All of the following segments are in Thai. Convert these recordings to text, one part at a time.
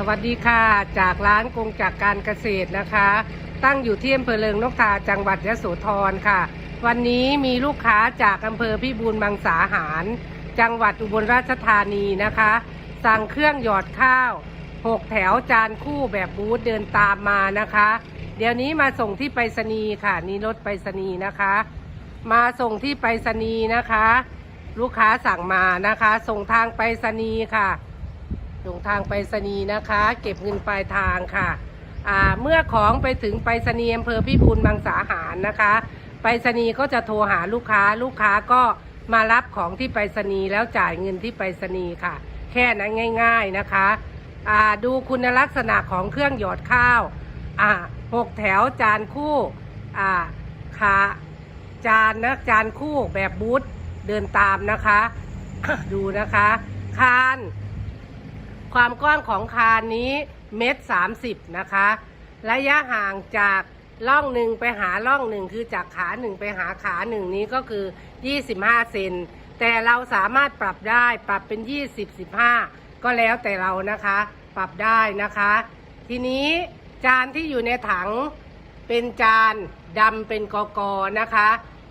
สวัสดีค่ะ จากร้านกงจากการเกษตรนะคะ ตั้งอยู่ที่อำเภอเลิงนกทาจังหวัดยะโสธรค่ะ วันนี้มีลูกค้าจากอำเภอพิบูลมังสาหาร จังหวัดอุบลราชธานีนะคะ สั่งเครื่องหยอดข้าวหกแถวจานคู่แบบบูธเดินตามมานะคะ เดี๋ยวนี้มาส่งที่ไปรษณีย์ค่ะ นี่รถไปรษณีย์นะคะ มาส่งที่ไปรษณีย์นะคะ ลูกค้าสั่งมานะคะ ส่งทางไปรษณีย์ค่ะ ส่งทางไปรษณีย์นะคะ เก็บเงินปลายทางค่ะเมื่อของไปถึงไปรษณีย์อำเภอพิบูลมังสาหารนะคะไปรษณีย์ก็จะโทรหาลูกค้าลูกค้าก็มารับของที่ไปรษณีย์แล้วจ่ายเงินที่ไปรษณีย์ค่ะ แค่นั้นง่าย ๆนะคะดูคุณลักษณะของเครื่องหยอดข้าวหกแถวจานคู่ขาจานนะจานคู่แบบบูธเดินตามนะคะ ดูนะคะ คาน ความกว้างของคานนี้เมตรสามสิบนะคะ ระยะห่างจากล่องหนึ่งไปหาล่องหนึ่งคือจากขาหนึ่งไปหาขาหนึ่งนี้ก็คือ 25 เซนแต่เราสามารถปรับได้ปรับเป็น 20 15 ก็แล้วแต่เรานะคะ ปรับได้นะคะ ทีนี้จานที่อยู่ในถังเป็นจานดำเป็นกอกอนะคะ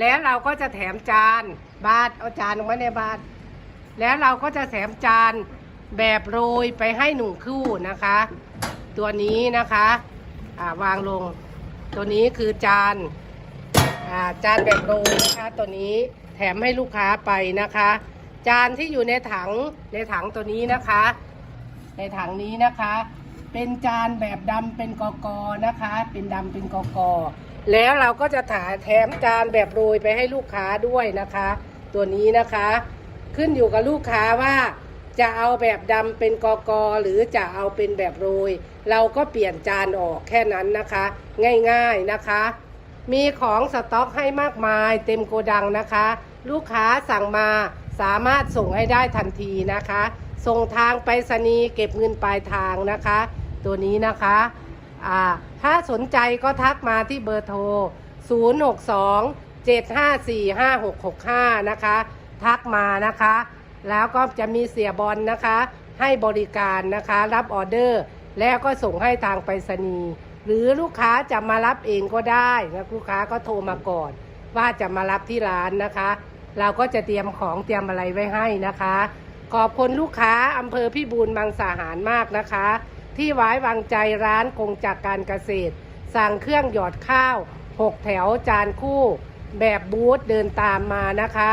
แล้วเราก็จะแถมจานบาทเอาจานออกมาในบาทแล้วเราก็จะแถมจาน แบบโรยไปให้หนึ่งคู่นะคะ ตัวนี้นะคะอ่าวางลง ตัวนี้คือจานอ่าจานแบบโรยนะคะตัวนี้แถมให้ลูกค้าไปนะคะ จานที่อยู่ในถังในถังตัวนี้นะคะ ในถังนี้นะคะ เป็นจานแบบดำเป็นกอกอนะคะ เป็นดำเป็นกอกอแล้วเราก็จะถาแถมจานแบบโรยไปให้ลูกค้าด้วยนะคะ ตัวนี้นะคะ ขึ้นอยู่กับลูกค้าว่า จะเอาแบบดำเป็นกอกอหรือจะเอาเป็นแบบโรย เราก็เปลี่ยนจานออกแค่นั้นนะคะ ง่ายๆนะคะ มีของสต็อกให้มากมายเต็มโกดังนะคะ ลูกค้าสั่งมาสามารถส่งให้ได้ทันทีนะคะ ส่งทางไปรษณีย์เก็บเงินปลายทางนะคะ ตัวนี้นะคะอ่าถ้าสนใจก็ทักมาที่เบอร์โทร 062 754 5665 นะคะ ทักมานะคะ แล้วก็จะมีเสียบอลนะคะ ให้บริการนะคะรับออเดอร์ แล้วก็ส่งให้ทางไปรษณีย์หรือลูกค้าจะมารับเองก็ได้นะลูกค้าก็โทรมาก่อน ว่าจะมารับที่ร้านนะคะ เราก็จะเตรียมของเตรียมอะไรไว้ให้นะคะ ขอบคุณลูกค้าอำเภอพิบูลมังสาหารมากนะคะ ที่ไว้วางใจร้านคงจากการเกษตร สั่งเครื่องหยอดข้าวหกแถวจานคู่ แบบบูธเดินตามมานะคะ